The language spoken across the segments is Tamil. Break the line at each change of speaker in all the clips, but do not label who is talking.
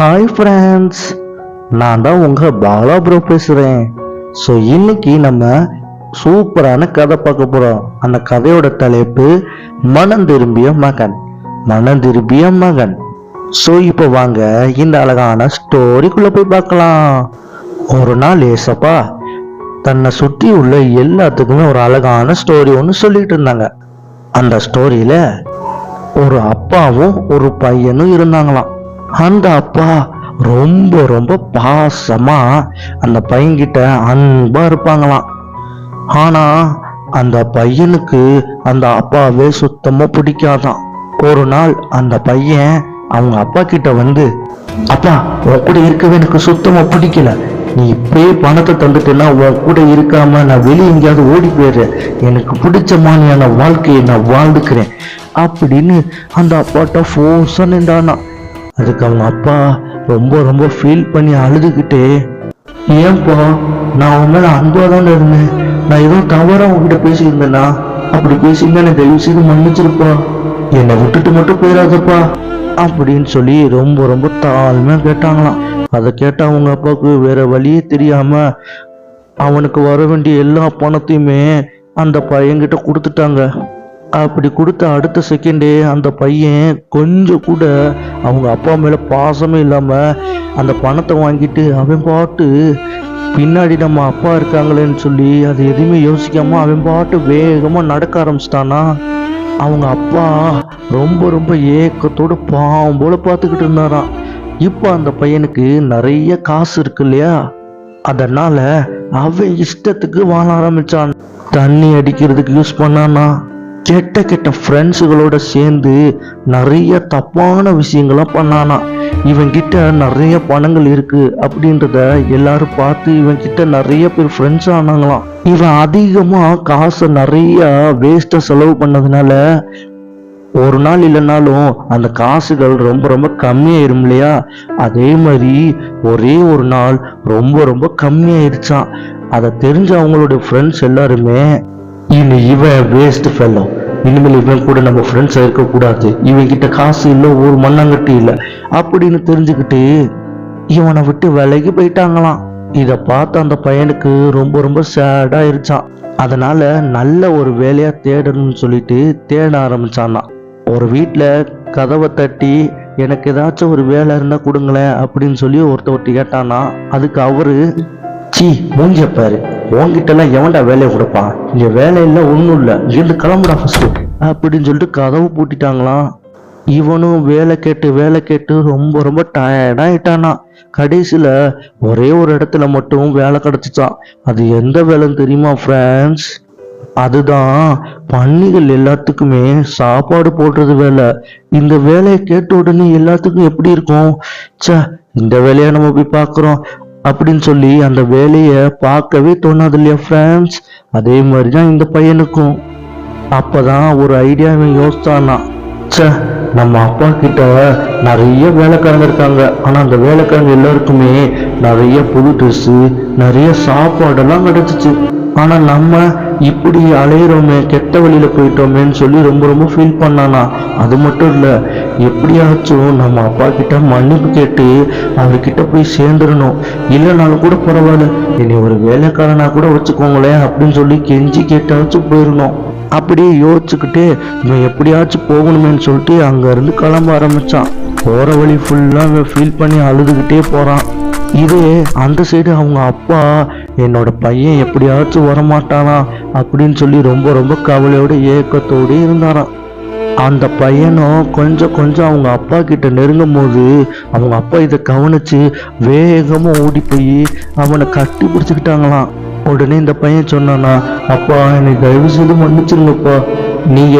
ஹாய் ஃப்ரெண்ட்ஸ் நான் தான் உங்கள் பாலா ப்ரோ பேசுகிறேன் ஸோ இன்னைக்கு நம்ம சூப்பரான கதை பார்க்க போகிறோம் அந்த கதையோட தலைப்பு மனம் திரும்பிய மகன். மனம் திரும்பிய மகன். ஸோ இப்போ வாங்க இந்த அழகான ஸ்டோரிக்குள்ளே போய் பார்க்கலாம். ஒரு நாள் ஏசப்பா தன்னை சுற்றி உள்ள எல்லாத்துக்குமே ஒரு அழகான ஸ்டோரி ஒன்று சொல்லிட்டு இருந்தாங்க. அந்த ஸ்டோரியில் ஒரு அப்பாவும் ஒரு பையனும் இருந்தாங்களாம். அந்த அப்பா ரொம்ப ரொம்ப பாசமா அந்த பையன்கிட்ட அன்பா இருப்பாங்களாம். ஆனா அந்த பையனுக்கு அந்த அப்பாவே சுத்தமா பிடிக்காதான் ஒரு நாள் அந்த பையன் அவங்க அப்பா கிட்ட வந்து அப்பா உன் கூட இருக்கவே எனக்கு சுத்தமா பிடிக்கல. நீ இப்பயே பணத்தை தந்துட்டேன்னா உன் கூட இருக்காம நான் வெளியே எங்கேயாவது ஓடி போயிடுறேன். எனக்கு பிடிச்ச மாதிரியான வாழ்க்கையை நான் வாழ்ந்துக்கிறேன். அப்படின்னு அந்த அப்பாட்ட ஃபோர்ஸா நின்றானா அதுக்கு அவங்க அப்பா ரொம்ப ரொம்ப ஃபீல் பண்ணி அழுதுகிட்டே ஏன்பா நான் உன் மேலே அன்பாக தானே இருந்தேன். நான் ஏதோ தவறாக உங்ககிட்ட பேசியிருந்தேன்னா அப்படி பேசியிருந்தா எனக்கு தயவு செய்து மன்னிச்சிருப்பா. என்னை விட்டுட்டு மட்டும் போயிடாதப்பா. அப்படின்னு சொல்லி ரொம்ப ரொம்ப தாழ்மையாக கேட்டாங்களாம். அதை கேட்ட அவங்க அப்பாவுக்கு வேற வழியே தெரியாம அவனுக்கு வர வேண்டிய எல்லா பணத்தையுமே அந்த பையன்கிட்ட கொடுத்துட்டாங்க. அப்படி கொடுத்த அடுத்த செகண்டே அந்த பையன் கொஞ்சம் கூட அவங்க அப்பா மேலே பாசமே இல்லாமல் அந்த பணத்தை வாங்கிட்டு அவன் பாட்டு பின்னாடி நம்ம அப்பா இருக்காங்களேன்னு சொல்லி அது எதுவுமே யோசிக்காமல் அவன் பாட்டு வேகமாக நடக்க ஆரம்பிச்சிட்டானா அவங்க அப்பா ரொம்ப ரொம்ப ஏக்கத்தோட பாவம் போல் பார்த்துக்கிட்டு இருந்தாராம். இப்போ அந்த பையனுக்கு நிறைய காசு இருக்கு இல்லையா? அதனால் அவன் இஷ்டத்துக்கு வாழ ஆரம்பிச்சான். தண்ணி அடிக்கிறதுக்கு யூஸ் பண்ணானா கெட்ட கெட்ட ஃப்ரெண்ட்ஸுகளோட சேர்ந்து நிறைய தப்பான விஷயங்களாம் பண்ணானா. இவன்கிட்ட நிறைய பணங்கள் இருக்கு அப்படின்றத எல்லாரும் பார்த்து இவன்கிட்ட நிறைய பேர் ஃப்ரெண்ட்ஸ் ஆனாங்களாம். இவன் அதிகமாக காசை நிறைய வேஸ்ட்டாக செலவு பண்ணதுனால ஒரு நாள் இல்லைனாலும் அந்த காசுகள் ரொம்ப ரொம்ப கம்மியாயிரும் இல்லையா? அதே மாதிரி ஒரே ஒரு நாள் ரொம்ப ரொம்ப கம்மியாயிருச்சான் அதை தெரிஞ்ச அவங்களுடைய ஃப்ரெண்ட்ஸ் எல்லாருமே இனி இவன் வேஸ்ட் ஃபெல்லோ இனிமேல் இவன் கூட நம்ம ஃப்ரெண்ட்ஸாக இருக்கக்கூடாது இவன் கிட்ட காசு இல்லை ஒரு மண்ணங்கட்டி இல்லை. அப்படின்னு தெரிஞ்சுக்கிட்டு இவனை விட்டு விலகி போயிட்டாங்களாம். இதை பார்த்து அந்த பையனுக்கு ரொம்ப ரொம்ப சேடாயிருச்சான் அதனால நல்ல ஒரு வேலையாக தேடணும்னு சொல்லிட்டு தேட ஆரம்பிச்சான்னா ஒரு வீட்டில் கதவை தட்டி எனக்கு ஏதாச்சும் ஒரு வேலை இருந்தால் கொடுங்களேன் அப்படின்னு சொல்லி ஒருத்தவர்கிட்ட கேட்டானா அதுக்கு அவரு சி மூஞ்சப்பாரு உங்ககிட்டலாம் உன்கிட்டலாம் எவன்டா வேலையை கொடுப்பான்? இங்கே வேலை இல்லை. ஒன்றும் இல்லை இருந்து கிளம்புடா ஃபஸ்ட்டு அப்படின்னு சொல்லிட்டு கதவு பூட்டிட்டாங்களாம். இவனும் வேலை கேட்டு வேலை கேட்டு ரொம்ப ரொம்ப டயர்டாயிட்டானா கடைசியில் ஒரே ஒரு இடத்துல மட்டும் வேலை கிடைச்சிச்சான் அது எந்த வேலைன்னு தெரியுமா ஃப்ரெண்ட்ஸ் அதுதான் பன்னிகள் எல்லாத்துக்குமே சாப்பாடு போடுறது வேலை. இந்த வேலையை கேட்ட உடனே எல்லாத்துக்கும் எப்படி இருக்கும்? ச இந்த வேலையை நம்ம போய் பார்க்குறோம். அப்படின்னு சொல்லி அந்த வேலையை பார்க்கவே தோணாது இல்லையா ஃப்ரெண்ட்ஸ் அதே மாதிரி தான் இந்த பையனுக்கும். அப்போதான் ஒரு ஐடியா இவன் யோசிச்சானா நம்ம அப்பா கிட்ட நிறைய வேலைக்காரங்க இருக்காங்க. ஆனால் அந்த வேலைக்காரங்க எல்லாருக்குமே நிறைய புது ட்ரெஸ்ஸு நிறைய சாப்பாடெல்லாம் கிடைச்சிச்சு. ஆனால் நம்ம இப்படி அலையிறோமே கெட்ட வழியில் போயிட்டோமேன்னு சொல்லி ரொம்ப ரொம்ப ஃபீல் பண்ணானா அது மட்டும் இல்லை எப்படியாச்சும் நம்ம அப்பா கிட்ட மன்னிப்பு கேட்டு அவர்கிட்ட போய் சேர்ந்துடணும். இல்லைனாலும் கூட பரவாயில்ல. இனி ஒரு வேலைக்காரனா கூட வச்சுக்கோங்களேன் அப்படின்னு சொல்லி கெஞ்சி கேட்டாச்சும் போயிடணும். அப்படியே யோசிச்சுக்கிட்டு இவன் எப்படியாச்சும் போகணுமேன்னு சொல்லிட்டு அங்கேருந்து கிளம்ப ஆரம்பிச்சான். போகிற வழி ஃபுல்லா ஃபீல் பண்ணி அழுதுகிட்டே போகிறான் இதே அந்த சைடு அவங்க அப்பா என்னோட பையன் எப்படியாச்சும் வரமாட்டானா? அப்படின்னு சொல்லி ரொம்ப ரொம்ப கவலையோட ஏக்கத்தோடு இருந்தாராம். அந்த பையனும் கொஞ்சம் கொஞ்சம் அவங்க அப்பா கிட்ட நெருங்கும் போது அவங்க அப்பா இதை கவனிச்சு வேகமா ஓடி போய் அவனை கட்டி பிடிச்சிக்கிட்டாங்களாம். உடனே இந்த பையன் சொன்னானா அப்பா என்னை தயவு செய்து மன்னிச்சிருங்கப்பா. நீங்க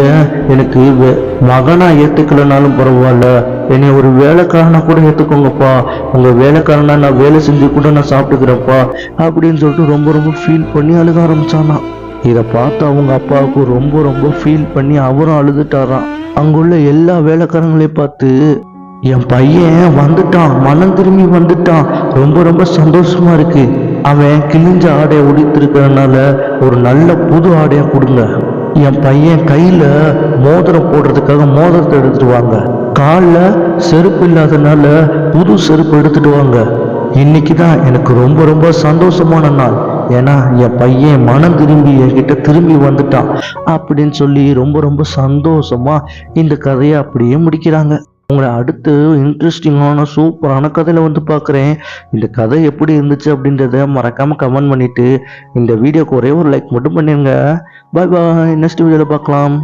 எனக்கு வே- மகனா ஏத்துக்கலனாலும் பரவாயில்ல. என்னை ஒரு வேலைக்காரனா கூட ஏத்துக்கோங்கப்பா. உங்க வேலைக்காரனா நான் வேலை செஞ்சு கூட நான் சாப்பிட்டுக்கிறேன்ப்பா. அப்படின்னு சொல்லிட்டு ரொம்ப ரொம்ப ஃபீல் பண்ணி அழுக ஆரம்பிச்சானா இதை பார்த்து அவங்க அப்பாவுக்கு ரொம்ப ரொம்ப ஃபீல் பண்ணி அவரும் அழுதுட்டாராம். அங்குள்ள எல்லா வேலைக்காரங்களையும் பார்த்து என் பையன் வந்துட்டான் மனம் திரும்பி வந்துட்டான். ரொம்ப ரொம்ப சந்தோஷமா இருக்கு. அவன் கிழிஞ்ச ஆடையை உடித்திருக்கிறதுனால ஒரு நல்ல புது ஆடையை கொடுங்க. என் பையன் கையில மோதிரம் போடுறதுக்காக மோதிரத்தை எடுத்துட்டு வாங்க. காலில் செருப்பு இல்லாதனால புது செருப்பு எடுத்துட்டு வாங்க. இன்னைக்கு தான் எனக்கு ரொம்ப ரொம்ப சந்தோஷமான நாள். ஏன்னா என் பையன் மனம் திரும்பி என்கிட்ட திரும்பி வந்துட்டான். அப்படின்னு சொல்லி ரொம்ப ரொம்ப சந்தோஷமா இந்த கதையை அப்படியே முடிக்கிறாங்க. உங்களை அடுத்து இன்ட்ரெஸ்டிங்கான சூப்பரான கதையில வந்து பார்க்குறேன். இந்த கதை எப்படி இருந்துச்சு அப்படின்றத மறக்காம கமெண்ட் பண்ணிட்டு இந்த வீடியோக்கு ஒரே ஒரு லைக் மட்டும் பண்ணிருங்க. பாய் பாய் நெக்ஸ்ட் வீடியோவில் பார்க்கலாம்.